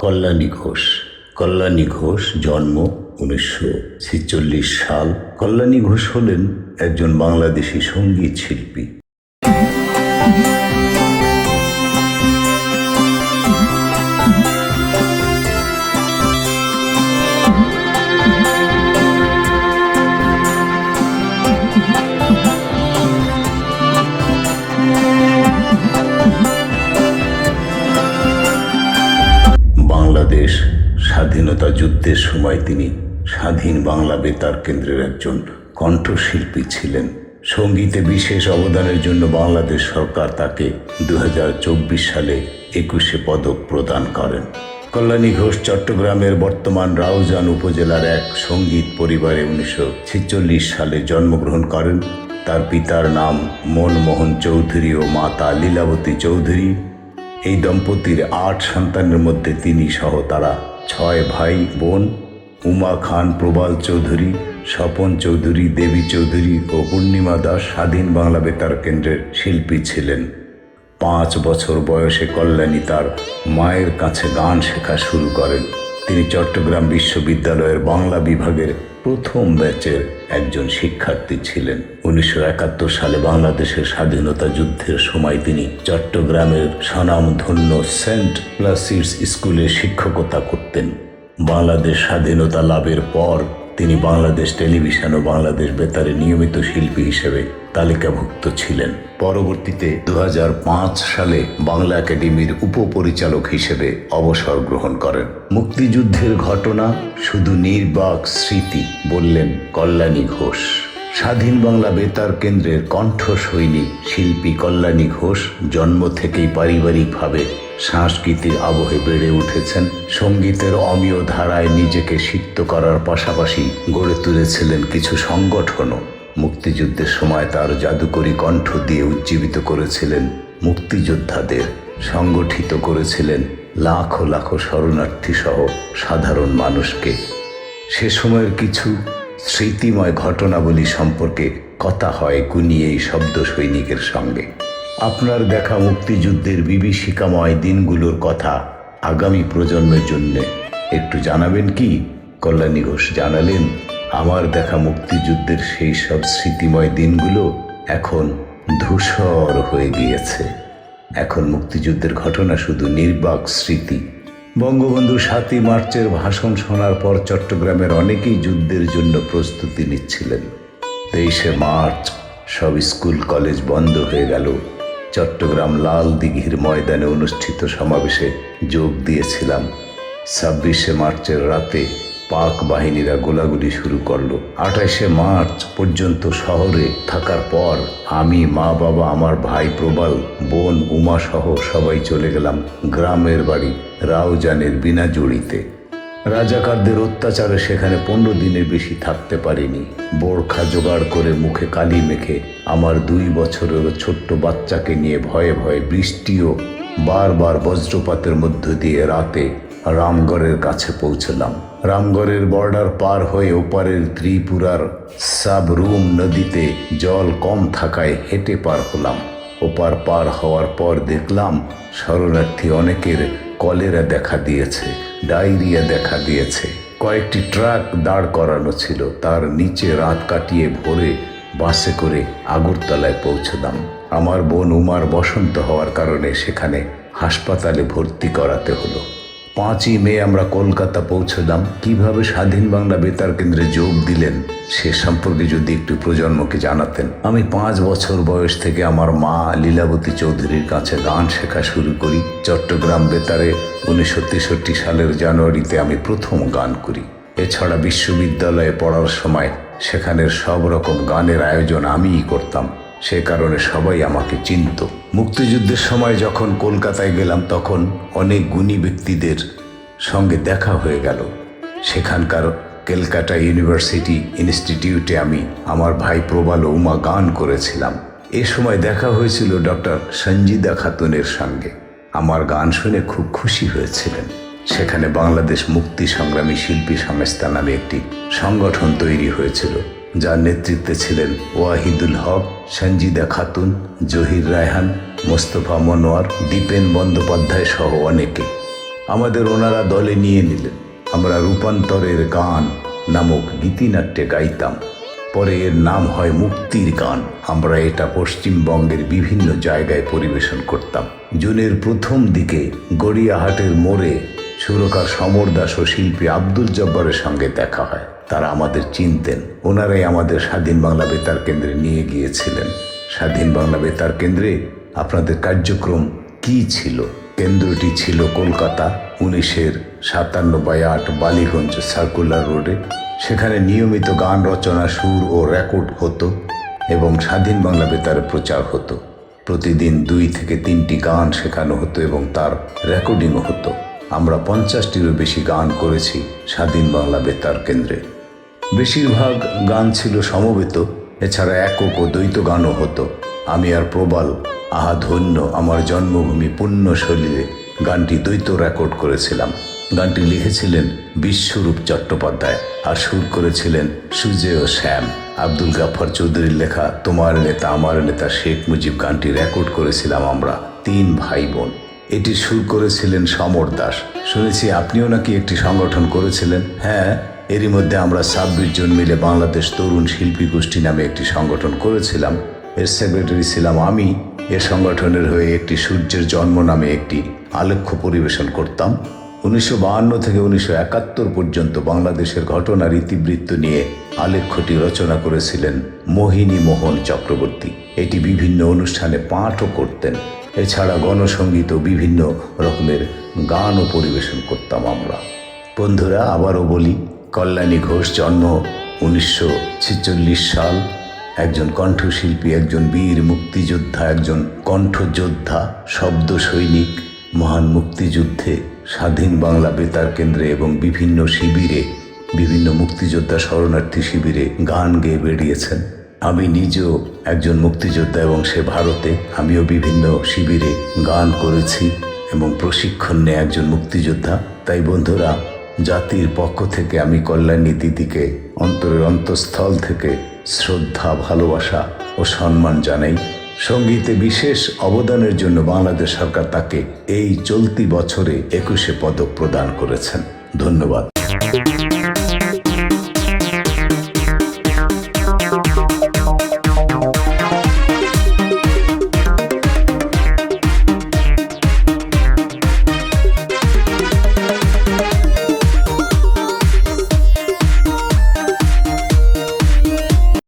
কল্যাণী ঘোষ। কল্যাণী ঘোষ জন্ম উনিশশো ছেচল্লিশ সাল। কল্যাণী ঘোষ হলেন একজন বাংলাদেশি সংগীত শিল্পী। যুদ্ধের সময় তিনি স্বাধীন বাংলা বেতার কেন্দ্রের একজন কণ্ঠশিল্পী ছিলেন। সঙ্গীতে বিশেষ অবদানের জন্য বাংলাদেশ সরকার তাকে দু হাজার চব্বিশ সালে একুশে পদক প্রদান করেন। কল্যাণী ঘোষ চট্টগ্রামের বর্তমান রাউজান উপজেলার এক সংগীত পরিবারে উনিশশো ছেচল্লিশ সালে জন্মগ্রহণ করেন। তার পিতার নাম মনমোহন চৌধুরী ও মাতা লীলাবতী চৌধুরী। এই দম্পতির আট সন্তানের মধ্যে তিনি সহ তারা ছয় ভাই, বোন, উমা খান, প্রবাল চৌধুরী, স্বপন চৌধুরী, দেবী চৌধুরী ও পূর্ণিমা দাস স্বাধীন বাংলা বেতার কেন্দ্রের শিল্পী ছিলেন। পাঁচ বছর বয়সে কল্যাণী তার মায়ের কাছে গান শেখা শুরু করেন। তিনি চট্টগ্রাম বিশ্ববিদ্যালয়ের বাংলা বিভাগের প্রথম ব্যাচের একজন শিক্ষার্থী ছিলেন। উনিশশো একাত্তর সালে বাংলাদেশের স্বাধীনতা যুদ্ধের সময় তিনি চট্টগ্রামের স্বনামধন্য সেন্ট প্লাসিডস স্কুলে শিক্ষকতা করতেন। বাংলাদেশ স্বাধীনতা লাভের পর তিনি বাংলাদেশ টেলিভিশন ও বাংলাদেশ বেতারে নিয়মিত শিল্পী হিসেবে তালিকাভুক্ত ছিলেন। পরবর্তীতে দুহাজার পাঁচ সালে বাংলা একাডেমির উপপরিচালক হিসেবে অবসর গ্রহণ করেন। মুক্তিযুদ্ধের ঘটনা শুধু নির্বাক স্মৃতি বললেন কল্যাণী ঘোষ। স্বাধীন বাংলা বেতার কেন্দ্রের কণ্ঠ সৈনিক শিল্পী কল্যাণী ঘোষ জন্ম থেকেই পারিবারিকভাবে সাংস্কৃতিক আবহে বেড়ে উঠেছেন। সঙ্গীতের অমীয় ধারায় নিজেকে সিক্ত করার পাশাপাশি গড়ে তুলেছিলেন কিছু সংগঠনও। মুক্তিযুদ্ধের সময় তার জাদুকরী কণ্ঠ দিয়ে উজ্জীবিত করেছিলেন মুক্তিযোদ্ধাদের, সংগঠিত করেছিলেন লাখো লাখো শরণার্থী সহ সাধারণ মানুষকে। সে সময়ের কিছু স্মৃতিময় ঘটনাবলী সম্পর্কে কথা হয় গুনি এই শব্দ সৈনিকের সঙ্গে। আপনার দেখা মুক্তিযুদ্ধের বিভীষিকাময় দিনগুলোর কথা আগামী প্রজন্মের জন্য একটু জানাবেন কি? কল্যাণী ঘোষ জানালেন, আমার দেখা মুক্তিযুদ্ধের সেই সব স্মৃতিময় দিনগুলো এখন ধূসর হয়ে গিয়েছে। এখন মুক্তিযুদ্ধের ঘটনা শুধু নির্বাক স্মৃতি। বঙ্গবন্ধু সাতই মার্চের ভাষণ শোনার পর চট্টগ্রামের অনেকেই যুদ্ধের জন্য প্রস্তুতি নিচ্ছিলেন। তেইশে মার্চ সব স্কুল, কলেজ বন্ধ হয়ে গেল। চট্টগ্রাম লাল দিঘির ময়দানে অনুষ্ঠিত সমাবেশে যোগ দিয়েছিলাম। ছাব্বিশে মার্চের রাতে পাক বাহিনীরা গোলাগুলি শুরু করল। আঠাশে মার্চ পর্যন্ত শহরে থাকার পর আমি, মা বাবা, আমার ভাই প্রবাল, বোন উমা সহ সবাই চলে গেলাম গ্রামের বাড়ি রাউজানের বিনা জড়িতে রাজাকারদের অত্যাচারে সেখানে পনেরো দিনের বেশি থাকতে পারিনি। বোরখা জোগাড় করে মুখে কালি মেখে আমার দুই বছরের ছোট্ট বাচ্চাকে নিয়ে ভয়ে ভয়ে বৃষ্টিও বারবার বজ্রপাতের মধ্য দিয়ে রাতে রামগড়ের কাছে পৌঁছলাম। রামগড়ের বর্ডার পার হয়ে ওপারের ত্রিপুরার সাবরুম নদীতে জল কম থাকায় হেঁটে পার হলাম। ওপার পার হওয়ার পর দেখলাম শরণার্থী অনেকের কলেরা দেখা দিয়েছে, ডায়রিয়া দেখা দিয়েছে। কয়েকটি ট্রাক দাঁড় করানো ছিল, তার নিচে রাত কাটিয়ে ভোরে বাসে করে আগরতলায় পৌঁছলাম আমার বোন উমার বসন্ত হওয়ার কারণে সেখানে হাসপাতালে ভর্তি করাতে হলো। পাঁচই মে আমরা কলকাতা পৌঁছলাম। কীভাবে স্বাধীন বাংলা বেতার কেন্দ্রে যোগ দিলেন, সে সম্পর্কে যদি একটু প্রজন্মকে জানাতেন। আমি পাঁচ বছর বয়স থেকে আমার মা লীলাবতী চৌধুরীর কাছে গান শেখা শুরু করি। চট্টগ্রাম বেতারে উনিশশো তেষট্টি সালের জানুয়ারিতে আমি প্রথম গান করি। এছাড়া বিশ্ববিদ্যালয়ে পড়ার সময় সেখানের সব রকম গানের আয়োজন আমিই করতাম। সে কারণে সবাই আমাকে চিনত। মুক্তিযুদ্ধের সময় যখন কলকাতায় গেলাম, তখন অনেক গুণী ব্যক্তিদের সঙ্গে দেখা হয়ে গেল। সেখানকার ক্যালকাটা ইউনিভার্সিটি ইনস্টিটিউটে আমি আমার ভাই প্রবাল উমা গান করেছিলাম। এ সময় দেখা হয়েছিল ডক্টর সঞ্জিদা খাতুনের সঙ্গে। আমার গান শুনে খুব খুশি হয়েছিলেন। সেখানে বাংলাদেশ মুক্তি সংগ্রামী শিল্পী সংস্থা নামে একটি সংগঠন তৈরি হয়েছিল। যার নেতৃত্বে ছিলেন ওয়াহিদুল হক, সঞ্জিদা খাতুন, জহির রায়হান, মোস্তফা মনোয়ার, দীপেন বন্দ্যোপাধ্যায় সহ অনেকে। আমাদের ওনারা দলে নিয়ে নিলেন। আমরা রূপান্তরের গান নামক গীতিনাট্যে গাইতাম। পরে এর নাম হয় মুক্তির গান। আমরা এটা পশ্চিমবঙ্গের বিভিন্ন জায়গায় পরিবেশন করতাম। জুনের প্রথম দিকে গড়িয়াহাটের মোড়ে সুরকার সমর দাস ও শিল্পী আব্দুল জব্বারের সঙ্গে দেখা হয়। তারা আমাদের চিনতেন। ওনারাই আমাদের স্বাধীন বাংলা বেতার কেন্দ্রে নিয়ে গিয়েছিলেন। স্বাধীন বাংলা বেতার কেন্দ্রে আপনাদের কার্যক্রম কি ছিল? কেন্দ্রটি ছিল কলকাতা উনিশের সাতান্ন বাই আট বালিগঞ্জ সার্কুলার রোডে। সেখানে নিয়মিত গান রচনা সুর ও রেকর্ড হতো এবং স্বাধীন বাংলা বেতারে প্রচার হতো। প্রতিদিন দুই থেকে তিনটি গান শেখানো হতো এবং তার রেকর্ডিংও হতো। আমরা পঞ্চাশটিরও বেশি গান করেছি স্বাধীন বাংলা বেতার কেন্দ্রে। বেশিরভাগ গান ছিল সমবেত, এছাড়া একক ও দ্বৈত গানও হতো। আমি আর প্রবাল, আহা ধন্য, আমার জন্মভূমি পুণ্য শৈলীতে গানটি দ্বৈত রেকর্ড করেছিলাম। গানটি লিখেছিলেন বিশ্বরূপ চট্টোপাধ্যায় আর সুর করেছিলেন সুজয় শ্যাম। আব্দুল গাফর চৌধুরীর লেখা তোমার নেতা, আমার নেতা শেখ মুজিব গানটি রেকর্ড করেছিলাম আমরা তিন ভাই বোন এটি সুর করেছিলেন সমর দাস। শুনেছি আপনিও নাকি একটি সংগঠন করেছিলেন। হ্যাঁ এরই মধ্যে আমরা ছাব্বিশ জন মিলে বাংলাদেশ তরুণ শিল্পী গোষ্ঠী নামে একটি সংগঠন করেছিলাম। এর সেক্রেটারি ছিলাম আমি। এ সংগঠনের হয়ে একটি সূর্যের জন্ম নামে একটি আলেখ্য পরিবেশন করতাম। উনিশশো থেকে উনিশশো একাত্তর পর্যন্ত বাংলাদেশের ঘটনার ইতিবৃত্ত নিয়ে আলেখ্যটি রচনা করেছিলেন মোহিনী মোহন চক্রবর্তী। এটি বিভিন্ন অনুষ্ঠানে পাঠও করতেন। এছাড়া গণসঙ্গীত ও বিভিন্ন রকমের গানও পরিবেশন করতাম আমরা। বন্ধুরা, আবারও বলি কল্যাণী ঘোষ জন্ম উনিশশো ছেচল্লিশ সাল। একজন কণ্ঠশিল্পী, একজন বীর মুক্তিযোদ্ধা, একজন কণ্ঠযোদ্ধা, শব্দ সৈনিক, মহান মুক্তিযুদ্ধে স্বাধীন বাংলা বেতার কেন্দ্রে এবং বিভিন্ন শিবিরে, বিভিন্ন মুক্তিযোদ্ধা শরণার্থী শিবিরে গান গেয়ে বেরিয়েছেন আমি নিজেও একজন মুক্তিযোদ্ধা এবং সে ভারতে আমিও বিভিন্ন শিবিরে গান করেছি এবং প্রশিক্ষণ নেয় একজন মুক্তিযোদ্ধা। তাই বন্ধুরা জাতির পক্ষ থেকে আমি কল্যাণী দিদিকে, অন্তরের অন্তঃস্থল থেকে শ্রদ্ধা, ভালোবাসা ও সম্মান জানাই। সঙ্গীতে বিশেষ অবদানের জন্য বাংলাদেশ সরকার তাকে এই চলতি বছরে একুশে পদক প্রদান করেছেন। ধন্যবাদ।